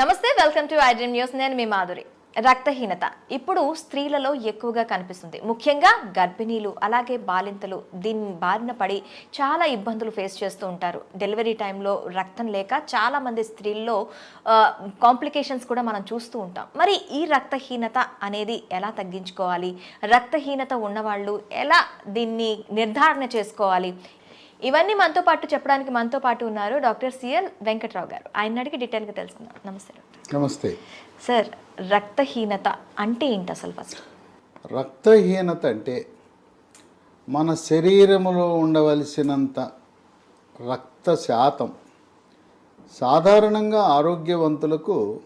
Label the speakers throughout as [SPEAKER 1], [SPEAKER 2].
[SPEAKER 1] నమస్తే welcome to iDream news. నేను మీ మాధురి. రక్తహీనత ఇప్పుడు స్త్రీలలో ఎక్కువగా కనిపిస్తుంది. ముఖ్యంగా గర్భిణీలు అలాగే బాలింతలు దీని బారిన పడి చాలా ఇబ్బందులు ఫేస్ చేస్తూ ఉంటారు. డెలివరీ టైంలో రక్తం లేక చాలా మంది స్త్రీల్లో కాంప్లికేషన్స్ కూడా మనం చూస్తూ ఉంటాం. మరి ఈ రక్తహీనత అనేది ఎలా తగ్గించుకోవాలి? రక్తహీనత ఉన్నవాళ్ళు ఎలా దీన్ని నిర్ధారణ చేసుకోవాలి? ఇవన్నీ మనతో పాటు చెప్పడానికి మనతో పాటు ఉన్నారు డాక్టర్ సిఎల్ వెంకట్రావు గారు. ఆయన అడిగి డీటెయిల్గా తెలుసుకుందాం. నమస్తే
[SPEAKER 2] నమస్తే.
[SPEAKER 1] సార్ రక్తహీనత అంటే ఏంటి అసలు ఫస్ట్?
[SPEAKER 2] రక్తహీనత అంటే మన శరీరములో ఉండవలసినంత రక్త శాతం సాధారణంగా ఆరోగ్యవంతులకు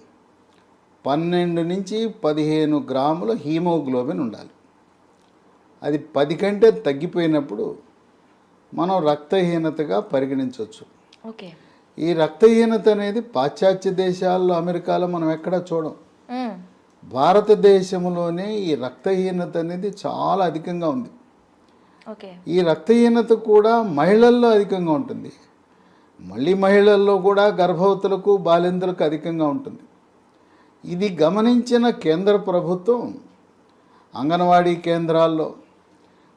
[SPEAKER 2] పన్నెండు నుంచి పదిహేను గ్రాముల హీమోగ్లోబిన్ ఉండాలి. అది పది కంటే తగ్గిపోయినప్పుడు మనం రక్తహీనతగా పరిగణించవచ్చు.
[SPEAKER 1] ఓకే.
[SPEAKER 2] ఈ రక్తహీనత అనేది పాశ్చాత్య దేశాల్లో అమెరికాలో మనం ఎక్కడా చూడం. భారతదేశంలోనే ఈ రక్తహీనత అనేది చాలా అధికంగా ఉంది.
[SPEAKER 1] ఓకే.
[SPEAKER 2] ఈ రక్తహీనత కూడా మహిళల్లో అధికంగా ఉంటుంది. మళ్ళీ మహిళల్లో కూడా గర్భవతులకు బాలింతలకు అధికంగా ఉంటుంది. ఇది గమనించిన కేంద్ర ప్రభుత్వం అంగన్వాడీ కేంద్రాల్లో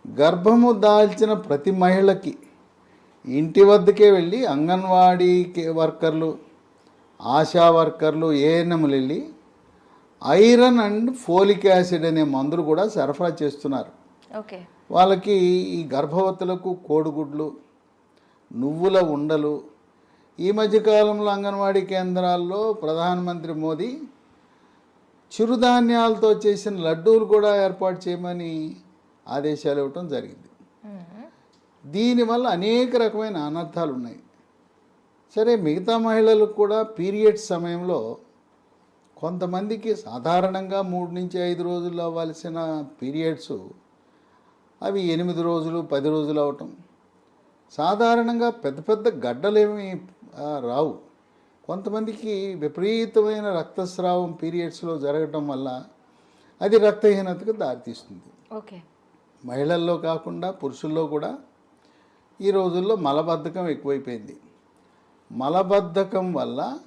[SPEAKER 2] గర్భము దాల్చిన ప్రతి మహిళకి ఇంటి వద్దకే వెళ్ళి అంగన్వాడీ వర్కర్లు ఆశా వర్కర్లు ఏఎన్ఎంలు వెళ్ళి ఐరన్ అండ్ ఫోలిక్ యాసిడ్ అనే మందులు కూడా సరఫరా చేస్తున్నారు.
[SPEAKER 1] ఓకే.
[SPEAKER 2] వాళ్ళకి ఈ గర్భవతులకు కోడిగుడ్లు నువ్వుల ఉండలు ఈ మధ్యకాలంలో అంగన్వాడీ కేంద్రాల్లో ప్రధానమంత్రి మోదీ చిరుధాన్యాలతో చేసిన లడ్డూలు కూడా ఏర్పాటు చేయమని ఆదేశాలు ఇవ్వటం జరిగింది. దీనివల్ల అనేక రకమైన అనర్థాలు ఉన్నాయి సరే మిగతా మహిళలకు కూడా పీరియడ్స్ సమయంలో కొంతమందికి సాధారణంగా మూడు నుంచి ఐదు రోజుల్లో అవ్వాల్సిన పీరియడ్స్ అవి ఎనిమిది రోజులు పది రోజులు అవటం సాధారణంగా పెద్ద పెద్ద గడ్డలేమి రావు. కొంతమందికి విపరీతమైన రక్తస్రావం పీరియడ్స్లో జరగటం వల్ల అది రక్తహీనతకు దారితీస్తుంది.
[SPEAKER 1] ఓకే.
[SPEAKER 2] మహిళల్లో కాకుండా పురుషుల్లో కూడా ఈ రోజుల్లో మలబద్ధకం ఎక్కువైపోయింది. మలబద్ధకం వల్ల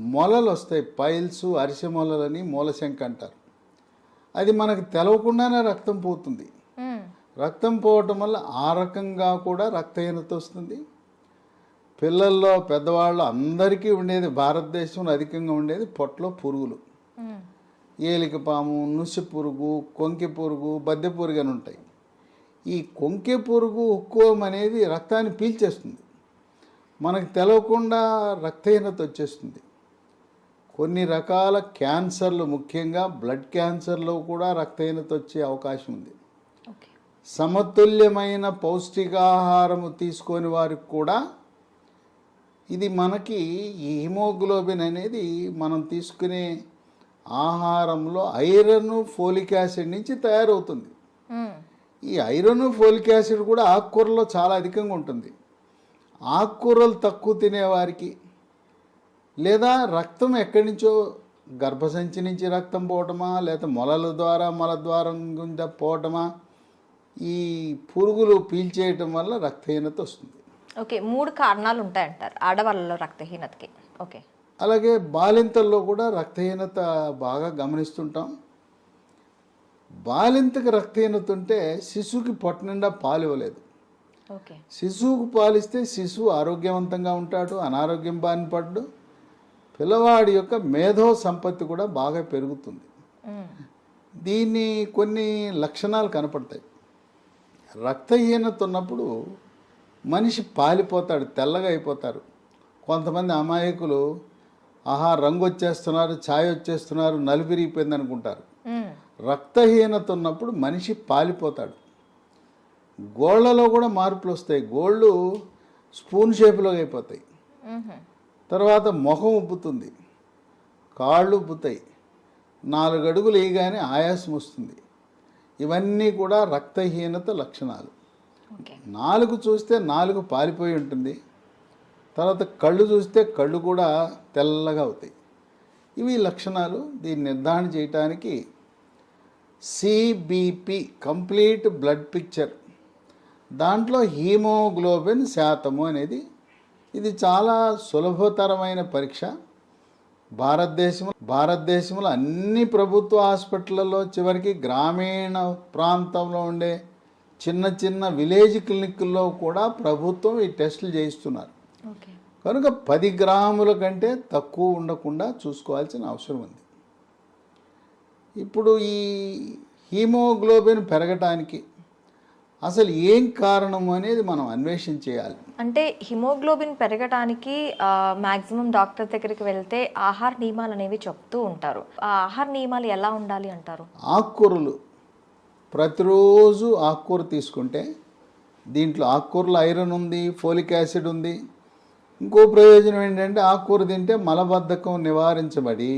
[SPEAKER 2] మొలలు వస్తాయి. పైల్స్ అరిసె మొలలని మూలశంక అంటారు. అది మనకు తెలవకుండానే రక్తం పోతుంది. రక్తం పోవటం వల్ల ఆ రకంగా కూడా రక్తహీనత వస్తుంది. పిల్లల్లో పెద్దవాళ్ళు అందరికీ ఉండేది భారతదేశంలో అధికంగా ఉండేది పొట్టలో పురుగులు. ఏలిక పాము నుసి పురుగు కొంకె పురుగు బద్దె పురుగు అని ఉంటాయి. ఈ కొంకె పురుగు ఉక్కువం అనేది రక్తాన్ని పీల్చేస్తుంది. మనకు తెలవకుండా రక్తహీనత వచ్చేస్తుంది. కొన్ని రకాల క్యాన్సర్లు ముఖ్యంగా బ్లడ్ క్యాన్సర్లో కూడా రక్తహీనత వచ్చే అవకాశం ఉంది. సమతుల్యమైన పౌష్టికాహారము తీసుకొని వారికి కూడా ఇది మనకి ఈ హిమోగ్లోబిన్ అనేది మనం తీసుకునే ఆహారంలో ఐరన్ ఫోలిక్ యాసిడ్ నుంచి తయారవుతుంది. ఈ ఐరన్ ఫోలిక్ యాసిడ్ కూడా ఆకుకూరలో చాలా అధికంగా ఉంటుంది. ఆకుకూరలు తక్కువ తినేవారికి లేదా రక్తం ఎక్కడి నుంచో గర్భసంచి నుంచి రక్తం పోవటమా లేదా మొలల ద్వారా మలద్వారం గుండా పోవటమా ఈ పురుగులు పీల్చేయటం వల్ల రక్తహీనత వస్తుంది.
[SPEAKER 1] ఓకే మూడు కారణాలు ఉంటాయంటారు ఆడవాళ్ళలో రక్తహీనతకి. ఓకే.
[SPEAKER 2] అలాగే బాలింతల్లో కూడా రక్తహీనత బాగా గమనిస్తుంటాం. బాలింతకు రక్తహీనత ఉంటే శిశువుకి పొట్ట నిండా పాలు ఇవ్వలేదు. శిశువుకు పాలిస్తే శిశువు ఆరోగ్యవంతంగా ఉంటాడు అనారోగ్యం బారిన పడ్డు. పిల్లవాడి యొక్క మేధో సంపత్తి కూడా బాగా పెరుగుతుంది. దీన్ని కొన్ని లక్షణాలు కనపడతాయి. రక్తహీనత ఉన్నప్పుడు మనిషి పాలిపోతాడు తెల్లగా అయిపోతారు. కొంతమంది అమాయకులు ఆహా రంగు వచ్చేస్తున్నారు ఛాయ్ వచ్చేస్తున్నారు నలిపిరిగిపోయింది అనుకుంటారు. రక్తహీనత ఉన్నప్పుడు మనిషి పాలిపోతాడు. గోళ్ళలో కూడా మార్పులు వస్తాయి గోళ్ళు స్పూన్ షేప్లో అయిపోతాయి. తర్వాత ముఖం ఉబ్బుతుంది. కాళ్ళు ఉబ్బుతాయి. నాలుగు అడుగులు వేయగానే ఆయాసం వస్తుంది. ఇవన్నీ కూడా రక్తహీనత లక్షణాలు. నాలుగు చూస్తే నాలుగు పాలిపోయి ఉంటుంది. తర్వాత కళ్ళు చూస్తే కళ్ళు కూడా తెల్లగా అవుతాయి. ఇవి లక్షణాలు. దీన్ని నిర్ధారణ చేయటానికి సిబిపి కంప్లీట్ బ్లడ్ పిక్చర్. దాంట్లో హీమోగ్లోబిన్ శాతము అనేది ఇది చాలా సులభతరమైన పరీక్ష. భారతదేశం భారతదేశంలో అన్ని ప్రభుత్వ హాస్పిటళ్ళలో చివరికి గ్రామీణ ప్రాంతంలో ఉండే చిన్న చిన్న విలేజ్ క్లినిక్ల్లో కూడా ప్రభుత్వం ఈ టెస్టులు చేయిస్తున్నారు. కనుక పది గ్రాముల కంటే తక్కువ ఉండకుండా చూసుకోవాల్సిన అవసరం ఉంది. ఇప్పుడు ఈ హీమోగ్లోబిన్ పెరగటానికి అసలు ఏం కారణం అనేది మనం అన్వేషణ చేయాలి.
[SPEAKER 1] అంటే హిమోగ్లోబిన్ పెరగడానికి మాక్సిమం డాక్టర్ దగ్గరికి వెళ్తే ఆహార నియమాలు అనేవి చెప్తూ ఉంటారు. ఆ ఆహార నియమాలు ఎలా ఉండాలి అంటారు?
[SPEAKER 2] ఆకుకూరలు ప్రతిరోజు ఆకుకూర తీసుకుంటే దీంట్లో ఆకుకూరలో ఐరన్ ఉంది ఫోలిక్ యాసిడ్ ఉంది ఇంకో ప్రయోజనం ఏంటంటే ఆకుకూర తింటే మలబద్ధకం నివారించబడి.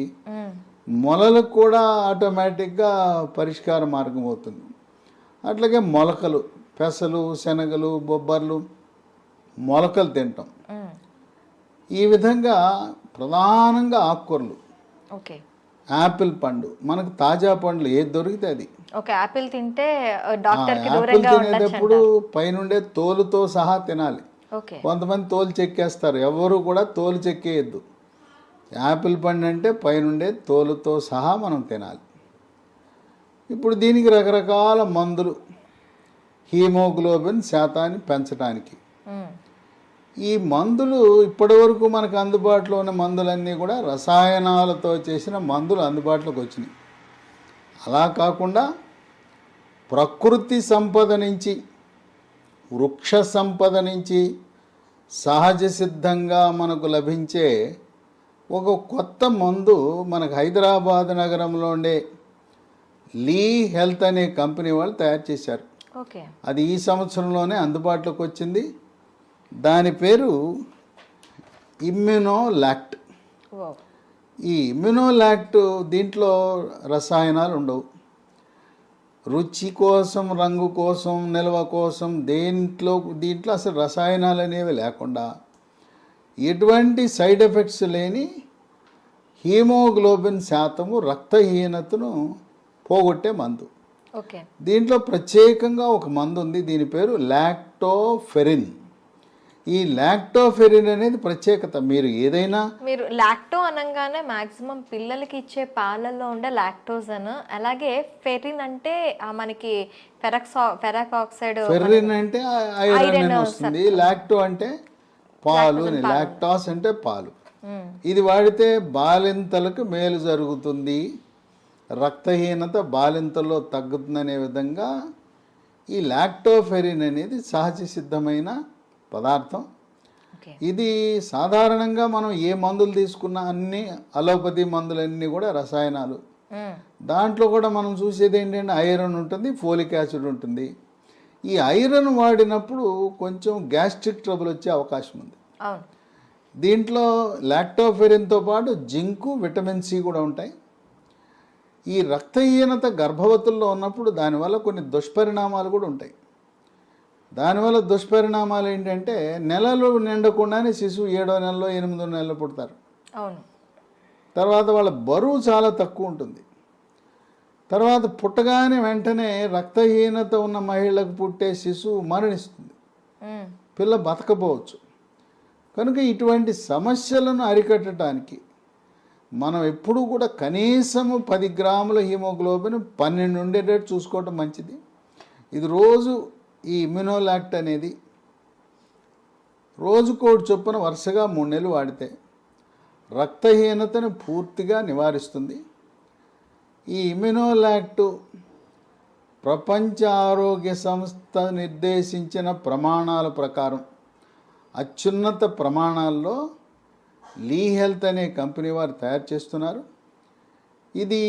[SPEAKER 2] మొలలకు కూడా ఆటోమేటిక్గా పరిష్కార మార్గం అవుతుంది. అట్లాగే మొలకలు పెసలు శనగలు బొబ్బర్లు మొలకలు తింటాం. ఈ విధంగా ప్రధానంగా ఆకుకూరలు.
[SPEAKER 1] ఓకే.
[SPEAKER 2] యాపిల్ పండు. మనకు తాజా పండ్లు ఏది దొరికితే అది.
[SPEAKER 1] ఓకే యాపిల్ తింటే డాక్టర్
[SPEAKER 2] యాపిల్ తినేటప్పుడు పైనుండే తోలుతో సహా తినాలి. కొంతమంది తోలు చెక్కేస్తారు. ఎవరు కూడా తోలు చెక్కేయద్దు. యాపిల్ పండు అంటే పైనుండే తోలుతో సహా మనం తినాలి. ఇప్పుడు దీనికి రకరకాల మందులు. హీమోగ్లోబిన్ శాతాన్ని పెంచడానికి. ఈ మందులు ఇప్పటివరకు మనకు అందుబాటులో ఉన్న మందులన్నీ కూడా రసాయనాలతో చేసిన మందులు అందుబాటులోకి వచ్చినాయి. అలా కాకుండా ప్రకృతి సంపద నుంచి వృక్ష సంపద నుంచి సహజ సిద్ధంగా మనకు లభించే ఒక కొత్త మందు మనకు హైదరాబాద్ నగరంలో ఉండే లీ హెల్త్ అనే కంపెనీ వాళ్ళు తయారు చేశారు.
[SPEAKER 1] ఓకే.
[SPEAKER 2] అది ఈ సంవత్సరంలోనే అందుబాటులోకి వచ్చింది. దాని పేరు ఇమ్యునోలాక్ట్. ఈ ఇమ్యునోలాక్ట్ దీంట్లో రసాయనాలు ఉండవు. రుచి కోసం రంగు కోసం నిల్వ కోసం దేంట్లో దీంట్లో అసలు రసాయనాలు అనేవి లేకుండా ఎటువంటి సైడ్ ఎఫెక్ట్స్ లేని హీమోగ్లోబిన్ శాతము రక్తహీనతను పోగొట్టే మందు.
[SPEAKER 1] ఓకే.
[SPEAKER 2] దీంట్లో ప్రత్యేకంగా ఒక మందు ఉంది దీని పేరు లాక్టోఫెరిన్. ఈ లాక్టోఫెరిన్ అనేది ప్రత్యేకత. మీరు ఏదైనా
[SPEAKER 1] మీరు లాక్టో అనగానే మాక్సిమం పిల్లలకి ఇచ్చే పాలల్లో ఉండే లాక్టోజన్ అలాగే ఫెరిన్ అంటే మనకి ఫెరక్సా ఫెరాక్ ఆక్సైడ్
[SPEAKER 2] ఫెర్రిన్ అంటే ఐరన్ వస్తుంది. లాక్టో అంటే పాలు లాక్టాస్ అంటే పాలు. ఇది వాడితే బాలింతలకు మేలు జరుగుతుంది. రక్తహీనత బాలింతలో తగ్గుతుందనే విధంగా ఈ లాక్టోఫెరిన్ అనేది సహజ సిద్ధమైన పదార్థం. ఇది సాధారణంగా మనం ఏ మందులు తీసుకున్నా అన్ని అలోపతి మందులన్నీ కూడా రసాయనాలు. దాంట్లో కూడా మనం చూసేది ఏంటంటే ఐరన్ ఉంటుంది ఫోలిక్ యాసిడ్ ఉంటుంది. ఈ ఐరన్ వాడినప్పుడు కొంచెం గ్యాస్ట్రిక్ ట్రబుల్ వచ్చే అవకాశం ఉంది. దీంట్లో లాక్టోఫెరిన్తో పాటు జింకు విటమిన్ సి కూడా ఉంటాయి. ఈ రక్తహీనత గర్భవతుల్లో ఉన్నప్పుడు దానివల్ల కొన్ని దుష్పరిణామాలు కూడా ఉంటాయి. దానివల్ల దుష్పరిణామాలు ఏంటంటే నెలలు నిండకుండానే శిశువు ఏడో నెలలో ఎనిమిదో నెలలో పుడతారు.
[SPEAKER 1] అవును.
[SPEAKER 2] తర్వాత వాళ్ళ బరువు చాలా తక్కువ ఉంటుంది. తర్వాత పుట్టగానే వెంటనే రక్తహీనత ఉన్న మహిళలకు పుట్టే శిశువు మరణిస్తుంది. పిల్ల బతకపోవచ్చు. కనుక ఇటువంటి సమస్యలను అరికట్టడానికి మనం ఎప్పుడూ కూడా కనీసము పది గ్రాముల హీమోగ్లోబిన్ పన్నెండు ఉండేటట్టు చూసుకోవటం మంచిది. ఇది రోజు ఈ ఇమ్యునోలాక్ట్ అనేది రోజుకోటి చొప్పున వరుసగా మూడు నెలలు వాడితే రక్తహీనతను పూర్తిగా నివారిస్తుంది. ఈ ఇమ్యునోలాక్టు ప్రపంచ ఆరోగ్య సంస్థ నిర్దేశించిన ప్రమాణాల ప్రకారం అత్యున్నత ప్రమాణాల్లో లీ హెల్త్ అనే కంపెనీ వారు తయారు చేస్తున్నారు. ఇది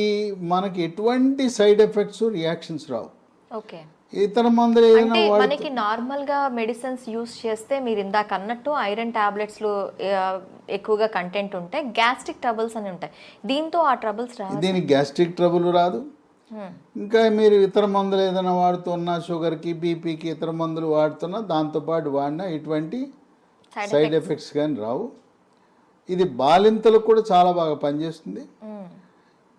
[SPEAKER 2] మనకి ఎటువంటి సైడ్ ఎఫెక్ట్స్ రియాక్షన్స్ రావు.
[SPEAKER 1] ఓకే.
[SPEAKER 2] ఇతర మందులు ఏదైనా
[SPEAKER 1] మనకి నార్మల్గా మెడిసిన్స్ యూస్ చేస్తే మీరు ఇందాక అన్నట్టు ఐరన్ టాబ్లెట్స్లో ఎక్కువగా కంటెంట్ ఉంటాయి గ్యాస్ట్రిక్ ట్రబుల్స్ అని ఉంటాయి. దీంతో ఆ ట్రబుల్స్ రా
[SPEAKER 2] దీనికి గ్యాస్ట్రిక్ ట్రబుల్ రాదు. ఇంకా మీరు ఇతర మందులు ఏదైనా వాడుతున్నా షుగర్కి బీపీకి ఇతర మందులు వాడుతున్నా దాంతోపాటు వాడినా ఇటువంటి సైడ్ ఎఫెక్ట్స్ కానీ రావు. ఇది బాలింతలకు కూడా చాలా బాగా పనిచేస్తుంది.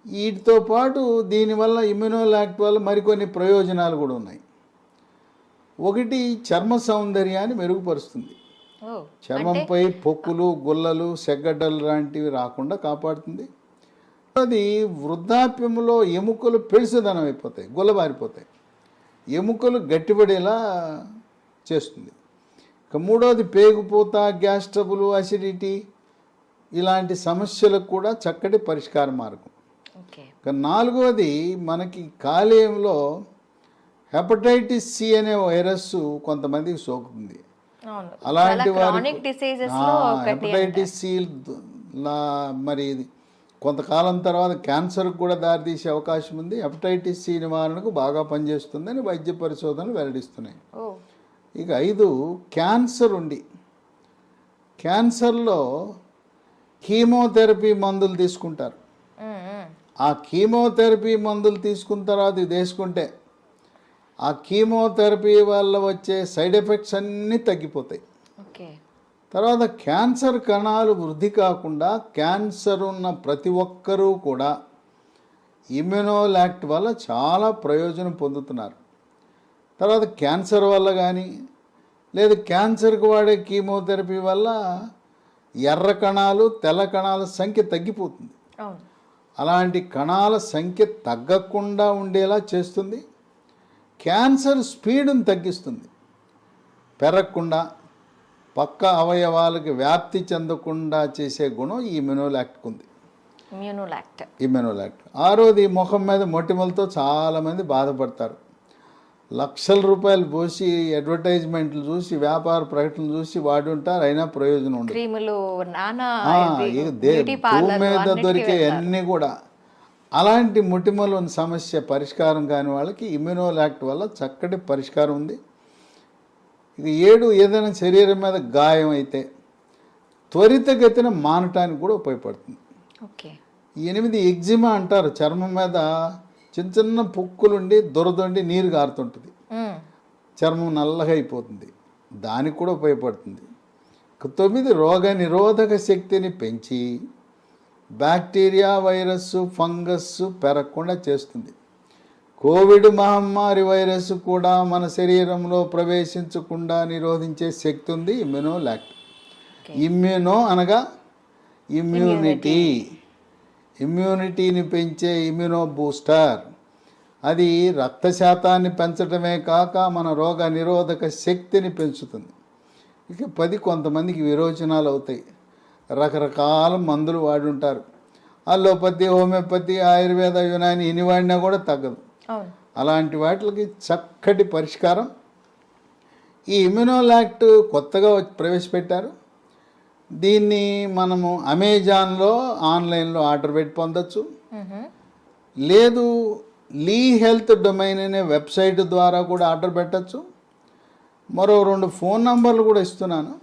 [SPEAKER 2] వీటితో పాటు దీనివల్ల ఇమ్యునోలాక్ట్ వల్ల మరికొన్ని ప్రయోజనాలు కూడా ఉన్నాయి. ఒకటి చర్మ సౌందర్యాన్ని మెరుగుపరుస్తుంది. చర్మంపై పొక్కులు గుల్లలు సెగ్గడ్డలు లాంటివి రాకుండా కాపాడుతుంది. అది వృద్ధాప్యంలో ఎముకలు పెడుసుదనం అయిపోతాయి గుల్లబారిపోతాయి. ఎముకలు గట్టిపడేలా చేస్తుంది. ఇక మూడోది పేగుపోత గ్యాస్ ట్రబుల్ అసిడిటీ ఇలాంటి సమస్యలకు కూడా చక్కటి పరిష్కార మార్గం. ఇక నాలుగవది మనకి కాలేయంలో హెపటైటిస్ సి అనే వైరస్ కొంతమందికి సోకుతుంది అలాంటి
[SPEAKER 1] ఒకటి
[SPEAKER 2] హెపటైటిస్ సి మరి కొంతకాలం తర్వాత క్యాన్సర్కి కూడా దారితీసే అవకాశం ఉంది. హెపటైటిస్ సి నివారణకు బాగా పనిచేస్తుందని వైద్య పరిశోధనలు వెల్లడిస్తున్నాయి. ఇక ఐదు క్యాన్సర్ ఉండి. క్యాన్సర్లో కీమోథెరపీ మందులు తీసుకుంటారు. ఆ కీమోథెరపీ మందులు తీసుకున్న తర్వాత ఇది వేసుకుంటే ఆ కీమోథెరపీ వల్ల వచ్చే సైడ్ ఎఫెక్ట్స్ అన్నీ తగ్గిపోతాయి. తర్వాత క్యాన్సర్ కణాలు వృద్ధి కాకుండా క్యాన్సర్ ఉన్న ప్రతి ఒక్కరూ కూడా ఇమ్యునోలాక్ట్ వల్ల చాలా ప్రయోజనం పొందుతున్నారు. తర్వాత క్యాన్సర్ వల్ల కానీ లేదు క్యాన్సర్కి వాడే కీమోథెరపీ వల్ల ఎర్ర కణాలు తెల్ల కణాల సంఖ్య తగ్గిపోతుంది. అలాంటి కణాల సంఖ్య తగ్గకుండా ఉండేలా చేస్తుంది. క్యాన్సర్ స్పీడ్ని తగ్గిస్తుంది. పెరగకుండా పక్క అవయవాలకు వ్యాప్తి చెందకుండా చేసే గుణం ఈ ఇమ్యునోలాక్ట్కి ఉంది
[SPEAKER 1] ఇమ్యూనోలాక్ట్.
[SPEAKER 2] ఇమ్యునోలాక్ట్. ఆరోది ముఖం మీద మొటిమలతో చాలామంది బాధపడతారు. లక్షల రూపాయలు పోసి అడ్వర్టైజ్మెంట్లు చూసి వ్యాపార ప్రకటనలు చూసి వాడి ఉంటారు అయినా ప్రయోజనం ఉండదు. మీద దొరికే అన్నీ కూడా అలాంటి ముటిమలు ఉన్న సమస్య పరిష్కారం కాని వాళ్ళకి ఇమ్యునోలాక్ట్ వల్ల చక్కటి పరిష్కారం ఉంది. ఇక ఏడు ఏదైనా శరీరం మీద గాయం అయితే త్వరితగతిన మానటానికి కూడా ఉపయోగపడుతుంది.
[SPEAKER 1] ఓకే.
[SPEAKER 2] ఎనిమిది ఎగ్జిమా అంటారు. చర్మం మీద చిన్న చిన్న పొక్కులుండి దురదండి నీరు గారుతుంటుంది. చర్మం నల్లగా అయిపోతుంది. దానికి కూడా ఉపయోగపడుతుంది. తొమ్మిది రోగ నిరోధక శక్తిని పెంచి బ్యాక్టీరియా వైరస్ ఫంగస్ పెరగకుండా చేస్తుంది. కోవిడ్ మహమ్మారి వైరస్ కూడా మన శరీరంలో ప్రవేశించకుండా నిరోధించే శక్తి ఉంది ఇమ్యునోలాక్ట్ ఇమ్యూనో అనగా ఇమ్యూనిటీ ఇమ్యూనిటీని పెంచే ఇమ్యూనో బూస్టర్ అది రక్త శాతాన్ని పెంచడమే కాక మన రోగ నిరోధక శక్తిని పెంచుతుంది. ఇక పది కొంతమందికి విరోచనాలు అవుతాయి రకరకాల మందులు వాడి ఉంటారు అల్లోపతి హోమియోపతి ఆయుర్వేద యునాని ఇన్ని వాడినా కూడా తగ్గదు. అలాంటి వాటికి చక్కటి పరిష్కారం ఈ ఇమ్యునోలాక్ట్ కొత్తగా ప్రవేశపెట్టారు. దీన్ని మనము అమెజాన్లో ఆన్లైన్లో ఆర్డర్ పెట్టి పొందొచ్చు. లేదు లీ హెల్త్ డొమైన్ అనే వెబ్సైట్ ద్వారా కూడా ఆర్డర్ పెట్టచ్చు. మరో రెండు ఫోన్ నంబర్లు కూడా ఇస్తున్నాను.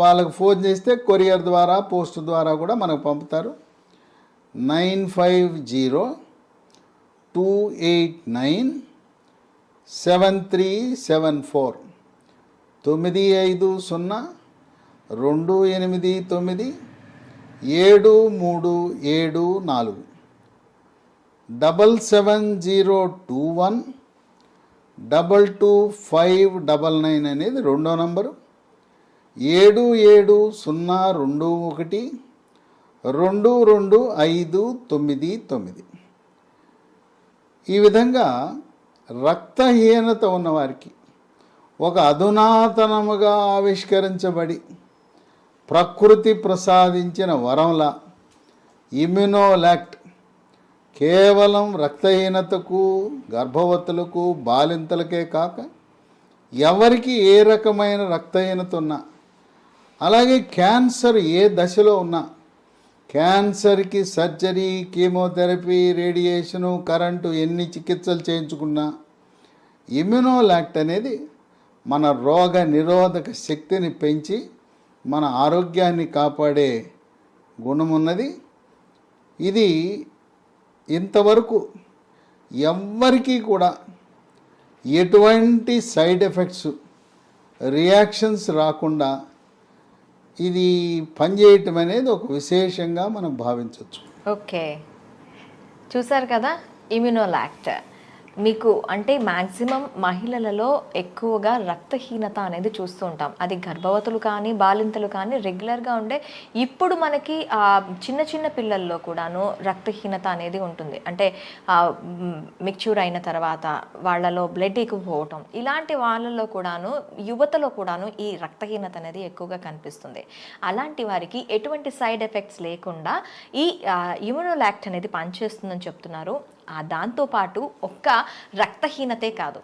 [SPEAKER 2] వాళ్ళకి ఫోన్ చేస్తే కొరియర్ ద్వారా పోస్ట్ ద్వారా కూడా మనకు పంపుతారు. Nine five zero two eight nine seven three seven four. తొమ్మిది ఐదు సున్నా రెండు ఎనిమిది తొమ్మిది ఏడు మూడు ఏడు నాలుగు. Double seven zero two one double two five double nine అనేది రెండో నంబరు. ఏడు ఏడు సున్నా రెండు ఒకటి రెండు రెండు ఐదు తొమ్మిది తొమ్మిది. ఈ విధంగా రక్తహీనత ఉన్నవారికి ఒక అధునాతనముగా ఆవిష్కరించబడి ప్రకృతి ప్రసాదించిన వరంలా ఇమ్యునోలాక్ట్ కేవలం రక్తహీనతకు గర్భవతులకు బాలింతలకే కాక ఎవరికి ఏ రకమైన రక్తహీనత ఉన్నా అలాగే క్యాన్సర్ ఏ దశలో ఉన్నా క్యాన్సర్కి సర్జరీ కీమోథెరపీ రేడియేషను కరెంటు ఎన్ని చికిత్సలు చేయించుకున్నా ఇమ్యునోలాక్ట్ అనేది మన రోగ నిరోధక శక్తిని పెంచి మన ఆరోగ్యాన్ని కాపాడే గుణమున్నది. ఇది ఇంతవరకు ఎవ్వరికీ కూడా ఎటువంటి సైడ్ ఎఫెక్ట్స్ రియాక్షన్స్ రాకుండా ఇది పనిచేయటం అనేది ఒక విశేషంగా మనం భావించవచ్చు.
[SPEAKER 1] ఓకే. చూసారు కదా? ఇమ్యునోలాక్ట్. మీకు అంటే మాక్సిమం మహిళలలో ఎక్కువగా రక్తహీనత అనేది చూస్తూ ఉంటాం. అది గర్భవతులు కానీ బాలింతలు కానీ రెగ్యులర్గా ఉండే ఇప్పుడు మనకి ఆ చిన్న చిన్న పిల్లల్లో కూడాను రక్తహీనత అనేది ఉంటుంది. అంటే మిక్చూర్ అయిన తర్వాత వాళ్ళలో బ్లడ్ ఎక్కువ పోవటం ఇలాంటి వాళ్ళలో కూడాను యువతలో కూడాను ఈ రక్తహీనత అనేది ఎక్కువగా కనిపిస్తుంది. అలాంటి వారికి ఎటువంటి సైడ్ ఎఫెక్ట్స్ లేకుండా ఈ ఇమ్యునోలాక్ట్ అనేది పనిచేస్తుందని చెప్తున్నారు. ఆ దాంతోపాటు ఒక్క రక్తహీనతే కాదు.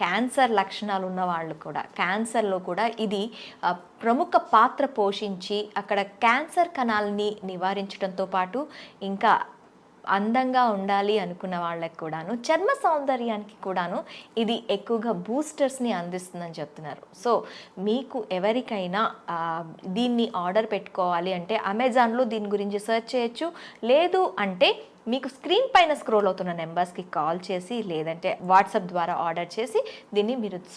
[SPEAKER 1] క్యాన్సర్ లక్షణాలు ఉన్న వాళ్ళు కూడా క్యాన్సర్లో కూడా ఇది ప్రముఖ పాత్ర పోషించి అక్కడ క్యాన్సర్ కణాలని నివారించడంతో పాటు ఇంకా అందంగా ఉండాలి అనుకున్న వాళ్ళకి కూడాను చర్మ సౌందర్యానికి కూడాను ఇది ఎక్కువగా బూస్టర్స్ని అందిస్తుందని చెప్తున్నారు. సో మీకు ఎవరికైనా దీన్ని ఆర్డర్ పెట్టుకోవాలి అంటే అమెజాన్లో దీని గురించి సెర్చ్ చేయొచ్చు లేదు అంటే మీకు స్క్రీన్ పైన స్క్రోల్ అవుతున్న నెంబర్స్కి కాల్ చేసి లేదంటే వాట్సాప్ ద్వారా ఆర్డర్ చేసి దీన్ని మీరు స్వ